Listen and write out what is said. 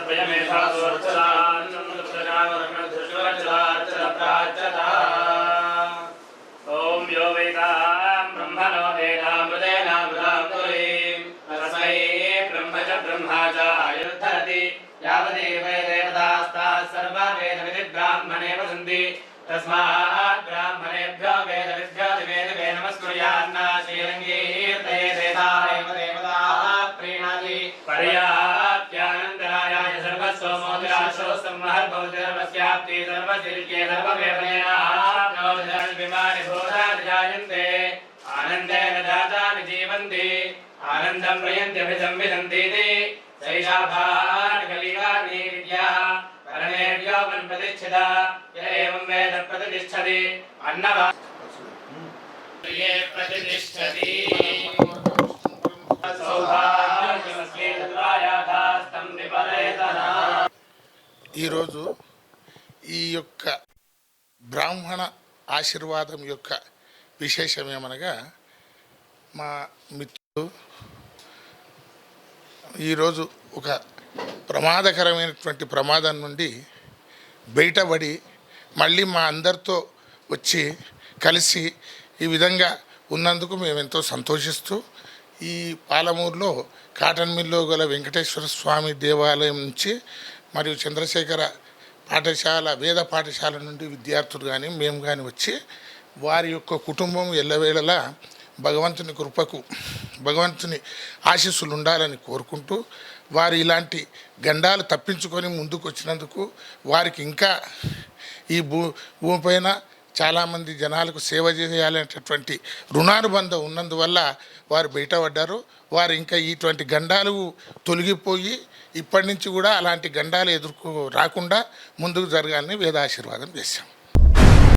ॐ यो वेदां ब्रह्मणो वेदामृतेनामृताम्बुरीं तस्मै ब्रह्म च ब्रह्मा च आयुर्धरति यावदेव देवतास्ताः सर्वा वेदविधि ब्राह्मणेव सन्ति तस्मात् ब्राह्मणेभ्यो वेदविभ्यो दिवेदवे नमस्कुर्यान्ना श्रीरङ्गीर्तये देवता एव देवताः प्रीणाति पर्या सर्वस्याप्ति सर्वसिरिके सर्ववेपनेनाप्नोति विमानि भूतानि जायन्ते आनन्देन जातानि जीवन्ति आनन्दं प्रयन्त्यभिसंविदन्तीति सैषा भाटकलिकाग्नि विद्या करणेभ्यो प्रतिष्ठिता य एवं वेद प्रतिष्ठति अन्नवा ये प्रतिष्ठति सौभाग्यमस्ति ఈరోజు ఈ యొక్క బ్రాహ్మణ ఆశీర్వాదం యొక్క విశేషం ఏమనగా మా మిత్రుడు ఈరోజు ఒక ప్రమాదకరమైనటువంటి ప్రమాదం నుండి బయటపడి మళ్ళీ మా అందరితో వచ్చి కలిసి ఈ విధంగా ఉన్నందుకు మేము ఎంతో సంతోషిస్తూ ఈ పాలమూరులో కాటన్ మిల్లో గల వెంకటేశ్వర స్వామి దేవాలయం నుంచి మరియు చంద్రశేఖర పాఠశాల వేద పాఠశాల నుండి విద్యార్థులు కానీ మేము కానీ వచ్చి వారి యొక్క కుటుంబం ఎల్లవేళలా భగవంతుని కృపకు భగవంతుని ఆశీస్సులు ఉండాలని కోరుకుంటూ వారు ఇలాంటి గండాలు తప్పించుకొని ముందుకు వచ్చినందుకు వారికి ఇంకా ఈ భూ భూమిపైన చాలామంది జనాలకు సేవ చేయాలనేటటువంటి రుణానుబంధం ఉన్నందువల్ల వారు బయటపడ్డారు. వారు ఇంకా ఇటువంటి గండాలు తొలగిపోయి ఇప్పటి నుంచి కూడా అలాంటి గండాలు ఎదుర్కో రాకుండా ముందుకు జరగాలని వేదాశీర్వాదం చేశాం.